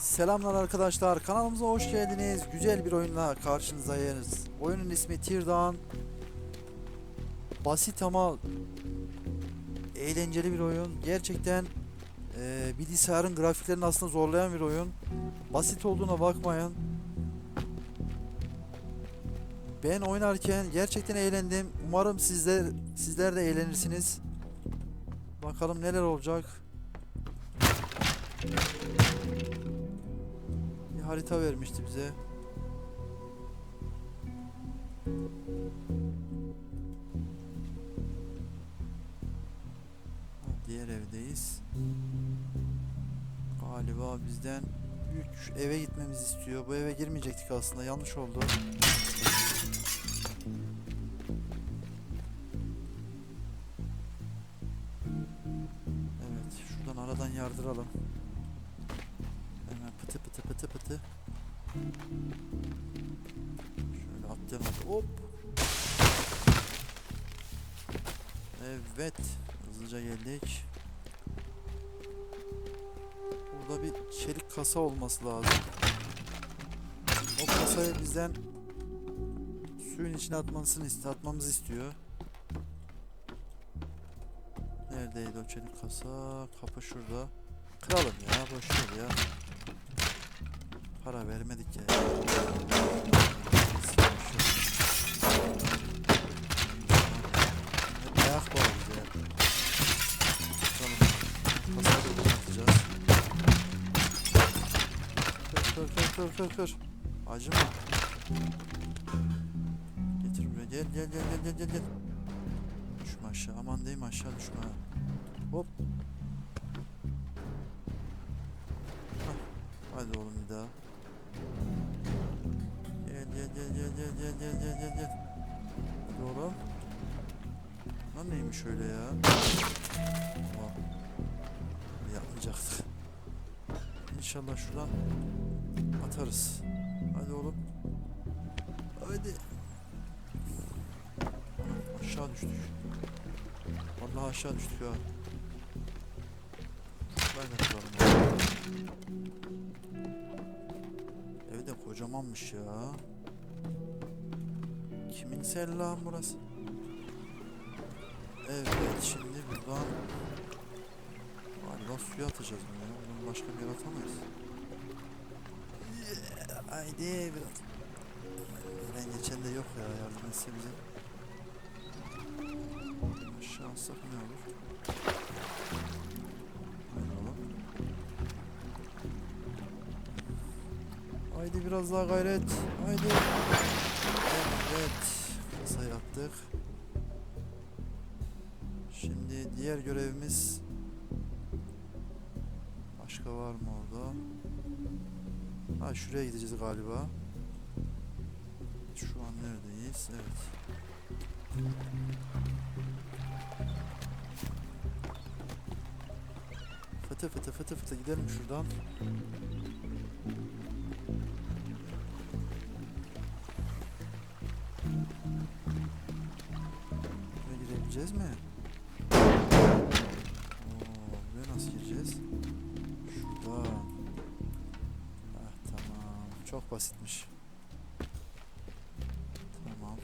Selamlar arkadaşlar kanalımıza hoş geldiniz. Güzel bir oyunla karşınızdayız. Oyunun ismi Teardown. Basit ama eğlenceli bir oyun. Gerçekten eee bilgisayarın grafiklerini aslında zorlayan bir oyun. Basit olduğuna bakmayın. Ben oynarken gerçekten eğlendim. Umarım sizler sizler de eğlenirsiniz. Bakalım neler olacak. Harita vermişti bize. Diğer evdeyiz. Galiba bizden büyük eve gitmemizi istiyor. Bu eve girmeyecektik aslında. Yanlış oldu. Evet, şuradan aradan yardıralım. Hemen pıtı pıtı pıtı pıtı. Şöyle atlayalım. Hop. Evet. Hızlıca geldik. Burada bir çelik kasa olması lazım. O kasayı bizden suyun içine atmasını iste, atmamızı istiyor. Neredeydi o çelik kasa? Kapı şurada. Kıralım ya, boş ya. Para vermedik ya. Hep ayak bize. Tamam. Kasayı da atacağız. Kır kır kır kır kır kır. Acıma. Getir buraya gel gel gel gel gel gel gel. Düşme aşağı aman diyeyim aşağı düşme. Hop. Hah, Hadi oğlum bir daha. Gel gel gel gel gel gel gel gel gel gel. Oğlum. Lan neymiş öyle ya? Allah. Yapmayacaktık. İnşallah şuradan atarız. Hadi oğlum. Hadi. Aşağı düştük. Vallahi aşağı düştük ha. De kuralım kocamanmış ya. Kimin lan burası? Evet şimdi buradan Galiba suya atacağız bunu ya. Bundan başka bir yer atamayız. Yeah, Haydi biraz. Ben geçen de yok ya yardım etse bize. Aşağı atsak ne olur? Haydi biraz daha gayret. Haydi. Evet. Kasayı attık. Şimdi diğer görevimiz Başka var mı orada? Ha şuraya gideceğiz galiba. Şu an neredeyiz? Evet. Fıtı fıtı fıtı fıtı gidelim şuradan. Girebileceğiz mi? Buraya nasıl gireceğiz? Şurada. Ah tamam. Çok basitmiş. Tamam.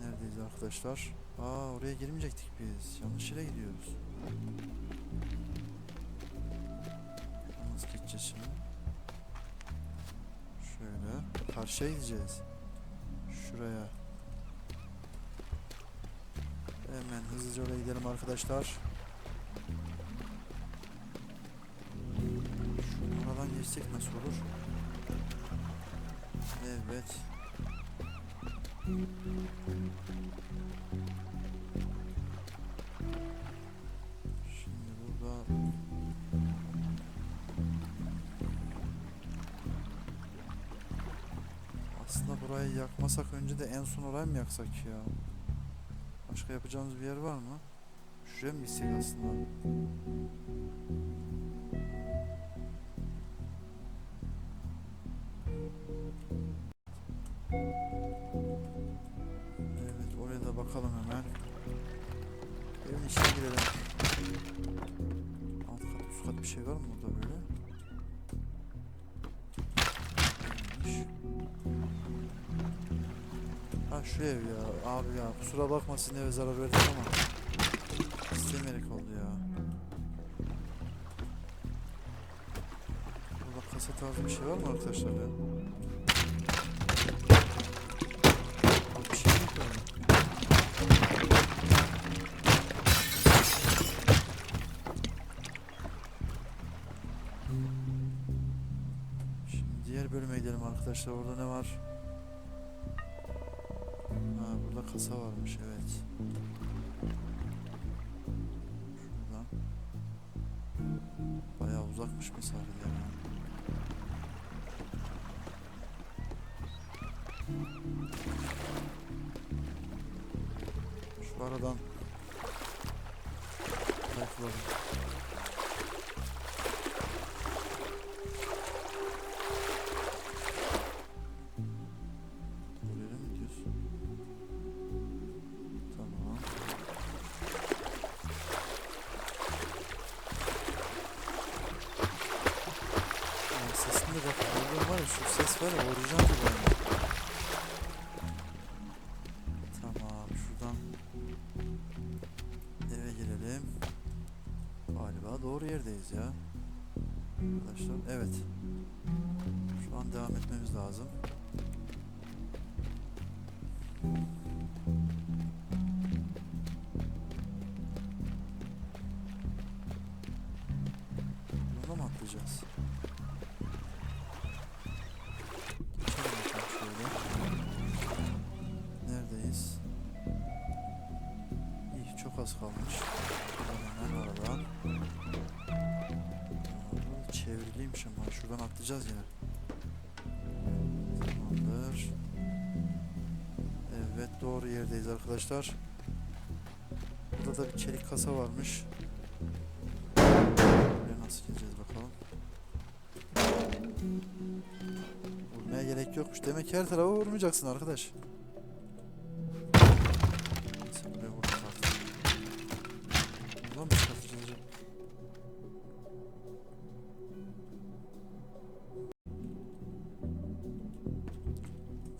Neredeyiz arkadaşlar? Aa oraya girmeyecektik biz. Yanlış yere gidiyoruz. Nasıl gideceğiz şimdi? Şöyle. Karşıya gideceğiz. Şuraya. Hızlıca oraya gidelim arkadaşlar. Şu aradan geçsek nasıl olur? Evet. Şimdi burada Aslında burayı yakmasak önce de en son orayı mı yaksak ya? Başka yapacağımız bir yer var mı? Şuraya mı gitsek aslında? Evet oraya da bakalım hemen. Evin içine girelim. Alt kat üst kat bir şey var. mı burada böyle? Şu ev ya abi ya kusura bakma sizin eve zarar verdik ama istemeyerek oldu ya. Burada kasa tarzı bir şey var mı arkadaşlar ya? Şey. Şimdi diğer bölüme gidelim arkadaşlar. Orada ne var? Ha burada kasa varmış evet. Şuradan. Bayağı uzakmış mesafede ya. Şu aradan kayıklayalım. Doğru yerdeyiz ya. Arkadaşlar evet. Şu an devam etmemiz lazım. Buna mı atlayacağız? Neredeyiz? İyi çok az kalmış. Şuradan atlayacağız yine. Tamamdır. Evet doğru yerdeyiz arkadaşlar. Burada da bir çelik kasa varmış. Buraya nasıl gideceğiz bakalım. Vurmaya gerek yokmuş. Demek her tarafa vurmayacaksın arkadaş.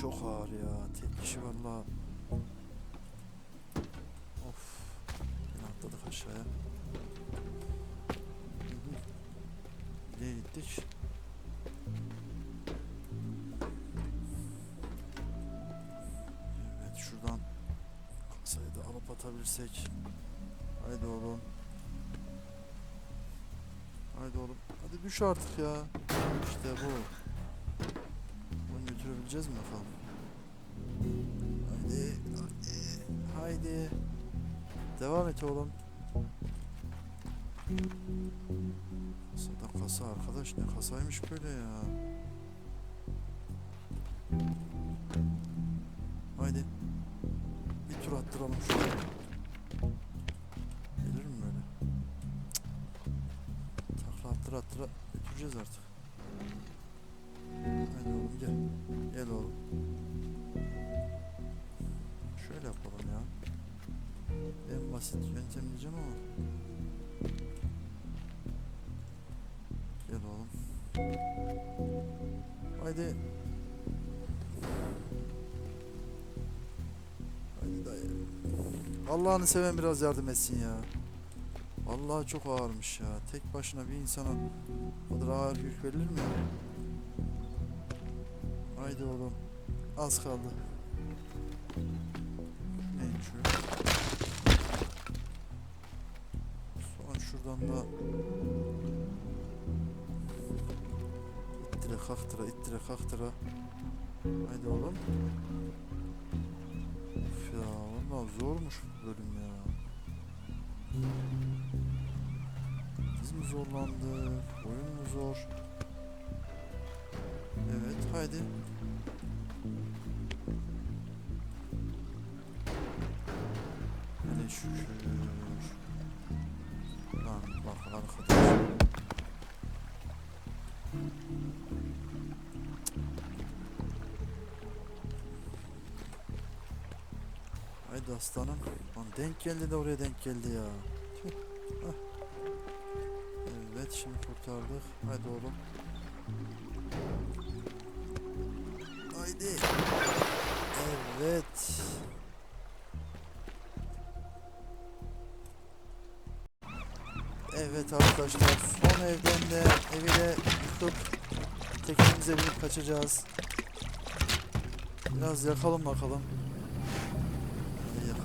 çok ağır ya. Tek kişi valla. Of. Yine atladık aşağıya. Nereye gittik? Evet şuradan kasayı da alıp atabilirsek. Haydi oğlum. Haydi oğlum. Hadi düş artık ya. İşte bu. Götürebileceğiz mi bakalım? Haydi. Haydi. Haydi. Devam et oğlum. Kasada kasa arkadaş ne kasaymış böyle ya. Haydi. Bir tur attıralım şuraya. Gelir mi böyle? Takla attıra attıra götüreceğiz artık. Gel. Gel oğlum. Şöyle yapalım ya. En basit yöntem diyeceğim ama. Gel oğlum. Haydi. Haydi dayı. Allah'ını seven biraz yardım etsin ya. Vallahi çok ağırmış ya. Tek başına bir insana kadar ağır yük verilir mi? Haydi oğlum. Az kaldı. Neymiş? Son şuradan da İttire kaktıra ittire kaktıra. Haydi oğlum. Of ya valla zormuş bu bölüm ya. Biz mi zorlandık? Oyun mu zor? Evet haydi. Aslanım. Lan denk geldi de oraya denk geldi ya. Evet şimdi kurtardık. Haydi oğlum. Haydi. Evet. Evet arkadaşlar son evden de evi de yıkıp teknemize binip kaçacağız. Biraz yakalım bakalım. Hadi yakalım. Uğraştırmayız bizi. Makine de küçük ya. Ne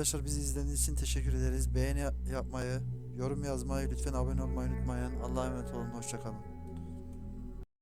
Arkadaşlar bizi izlediğiniz için teşekkür ederiz. Beğeni yapmayı, yorum yazmayı, lütfen abone olmayı unutmayın. Allah'a emanet olun. Hoşçakalın.